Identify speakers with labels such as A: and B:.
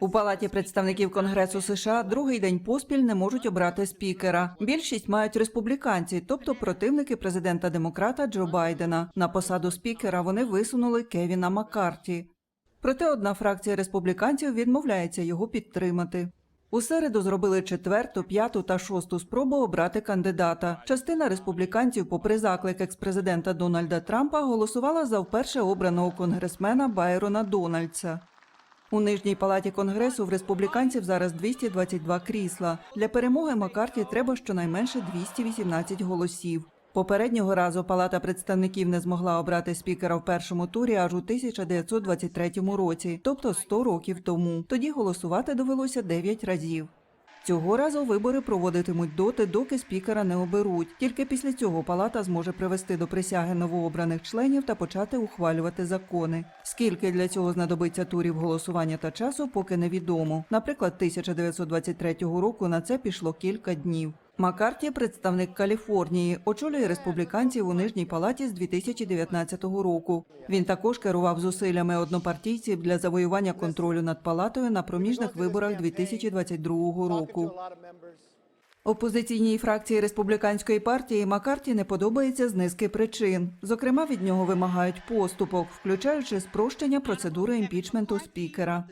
A: У палаті представників Конгресу США другий день поспіль не можуть обрати спікера. Більшість мають республіканці, тобто противники президента демократа Джо Байдена. На посаду спікера вони висунули Кевіна Маккарті. Проте одна фракція республіканців відмовляється його підтримати. У середу зробили четверту, п'яту та шосту спробу обрати кандидата. Частина республіканців, попри заклик експрезидента Дональда Трампа, голосувала за вперше обраного конгресмена Байрона Дональдса. У нижній палаті конгресу в республіканців зараз 222 крісла. Для перемоги Маккарті треба щонайменше 218 голосів. Попереднього разу Палата представників не змогла обрати спікера в першому турі аж у 1923 році, тобто 100 років тому. Тоді голосувати довелося 9 разів. Цього разу вибори проводитимуть доти, доки спікера не оберуть. Тільки після цього палата зможе привести до присяги новообраних членів та почати ухвалювати закони. Скільки для цього знадобиться турів голосування та часу, поки невідомо. Наприклад, 1923 року на це пішло кілька днів. Маккарті, представник Каліфорнії, очолює республіканців у нижній палаті з 2019 року. Він також керував зусиллями однопартійців для завоювання контролю над палатою на проміжних виборах 2022 року. Опозиційній фракції республіканської партії Маккарті не подобається з низки причин. Зокрема, від нього вимагають поступок, включаючи спрощення процедури імпічменту спікера.